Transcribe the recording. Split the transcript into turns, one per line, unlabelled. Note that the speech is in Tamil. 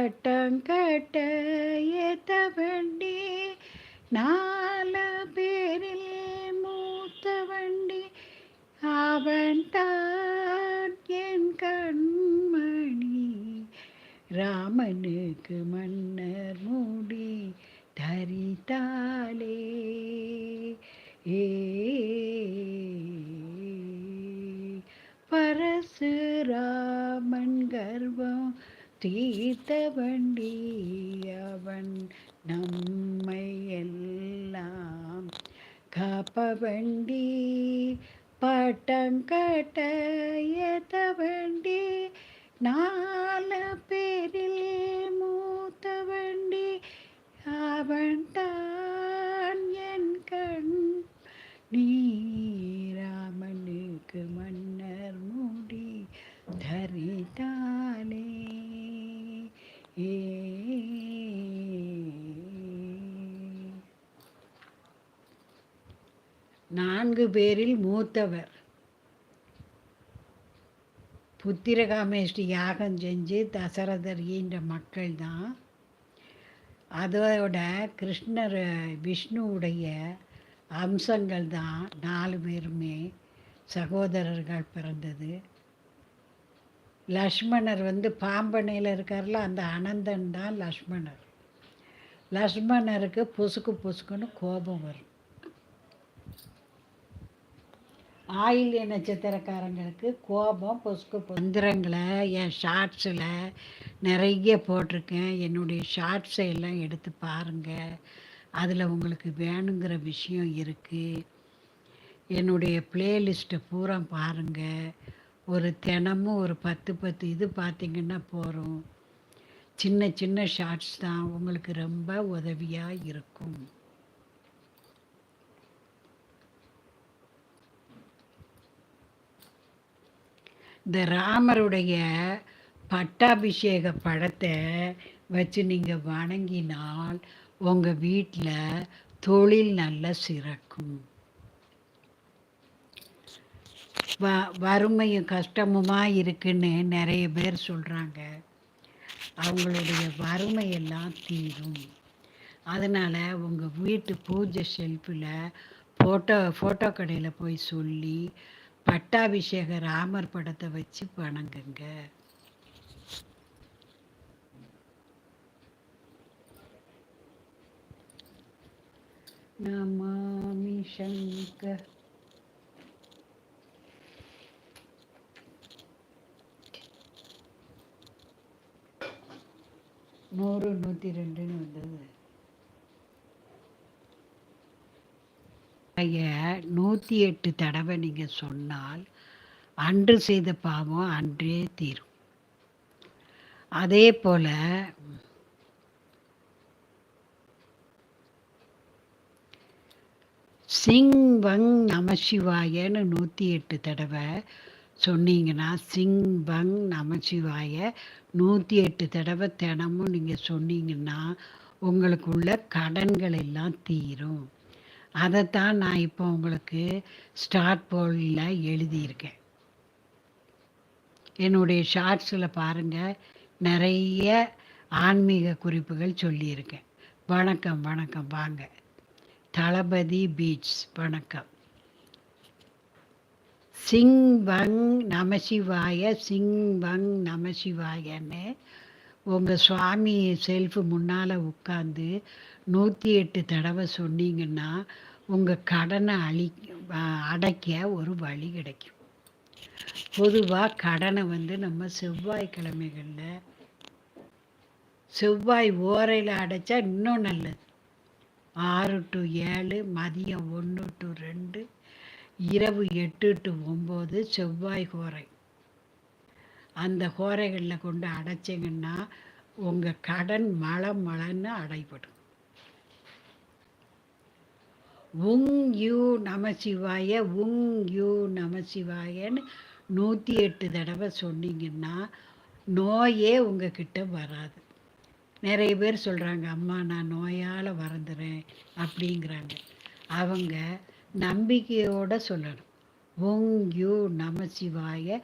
பட்டங்கட்ட ஏத்தவண்டி நால பேரில் மூத்த வண்டி அவன் தான் என் கண்மணி. ராமனுக்கு மன்னர் மூடி தரித்தாலே ஏ தீர்த்தவண்டி அவன் நம்மை எல்லாம் காப்ப வண்டி பட்டங்கட்ட ஏத்த வண்டி நாலு பேரில் மூத்த வண்டி அவன் தான் என் கண். நீ ராமனுக்கு மன்னர் மூடி தரித்தானே. நான்கு பேரில் மூத்தவர். புத்திரகாமேஷ்டி யாகம் செஞ்சு தசரதர் ஈன்ற மக்கள் தான் அதோட கிருஷ்ணர் விஷ்ணுவுடைய அம்சங்கள் தான் நாலு பேருமே சகோதரர்கள் பிறந்தது. லக்ஷ்மணர் வந்து பாம்பனையில் இருக்கார்ல அந்த அனந்தன் தான் லக்ஷ்மணர். லக்ஷ்மணருக்கு பொசுக்கு பொசுக்குன்னு கோபம் வரும். ஆயில்ய நட்சத்திரக்காரங்களுக்கு கோபம் பொசுக்கு மந்திரங்களை என் ஷார்ட்ஸில் நிறைய போட்டிருக்கேன். என்னுடைய ஷார்ட்ஸை எல்லாம் எடுத்து பாருங்கள் அதில் உங்களுக்கு வேணுங்கிற விஷயம் இருக்குது என்னுடைய ப்ளேலிஸ்ட்டை பூரா பாருங்கள் ஒரு தினமும் ஒரு பத்து பத்து இது பார்த்திங்கன்னா போகிறோம் சின்ன சின்ன ஷார்ட்ஸ் தான். உங்களுக்கு ரொம்ப உதவியாக இருக்கும். இந்த ராமருடைய பட்டாபிஷேக படத்தை வச்சு நீங்கள் வணங்கினால் உங்கள் வீட்டில் தொழில் நல்லா சிறக்கும். வ வறுமையும் கஷ்டமுமாக இருக்குன்னு நிறைய பேர் சொல்கிறாங்க அவங்களுடைய வறுமையெல்லாம் தீரும். அதனால் உங்கள் வீட்டு பூஜை ஷெல்ஃபில் ஃபோட்டோ ஃபோட்டோ கடையில் போய் சொல்லி பட்டாபிஷேக ராமர் படத்தை வச்சு வணங்குங்க. நமாமி சங்கர். நூறு நூற்றி ரெண்டுன்னு வந்தது. நூற்றி எட்டு தடவை நீங்கள் சொன்னால் அன்று செய்த பாவம் அன்றே தீரும். அதே போல் சிங் வங் நமசிவாயன்னு நூற்றி எட்டு தடவை சொன்னீங்கன்னா சிங் பங் நமச்சிவாய நூற்றி எட்டு தடவை தினமும் நீங்கள் சொன்னீங்கன்னா உங்களுக்கு உள்ள கடன்கள் எல்லாம் தீரும். அதைத்தான் நான் இப்போ உங்களுக்கு ஸ்டார்ட் போலில் எழுதியிருக்கேன். என்னுடைய ஷார்ட்ஸில் பாருங்கள் நிறைய ஆன்மீக குறிப்புகள் சொல்லியிருக்கேன். வணக்கம் வணக்கம் வாங்க. தளபதி பீச் வணக்கம். சிங் வங் நமசிவாய சிங் வங் நமசிவாயன்னு உங்கள் சுவாமி செல்ஃபு முன்னால் உட்காந்து நூற்றி எட்டு தடவை சொன்னீங்கன்னா உங்கள் கடனை அழி அடைக்க ஒரு வழி கிடைக்கும். பொதுவாக கடனை வந்து நம்ம செவ்வாய்க்கிழமைகளில் செவ்வாய் ஓரையில் அடைச்சா இன்னும் நல்லது. ஆறு டு ஏழு மதியம் ஒன்று டு ரெண்டு இரவு எட்டு டு ஒம்பது செவ்வாய் கோரை. அந்த கோரைகளில் கொண்டு அடைச்சிங்கன்னா உங்கள் கடன் மழை மழைன்னு அடைப்படும் உங் யூ நமசிவாய உங் யூ நமசிவாயன்னு நூற்றி எட்டு தடவை சொன்னீங்கன்னா நோயே உங்ககிட்ட வராது. நிறைய பேர் சொல்கிறாங்க அம்மா நான் நோயால் வறந்துறேன் அப்படிங்கிறாங்க. அவங்க நம்பிக்கையோடு சொல்லணும். ஓங் யூ நமசிவாய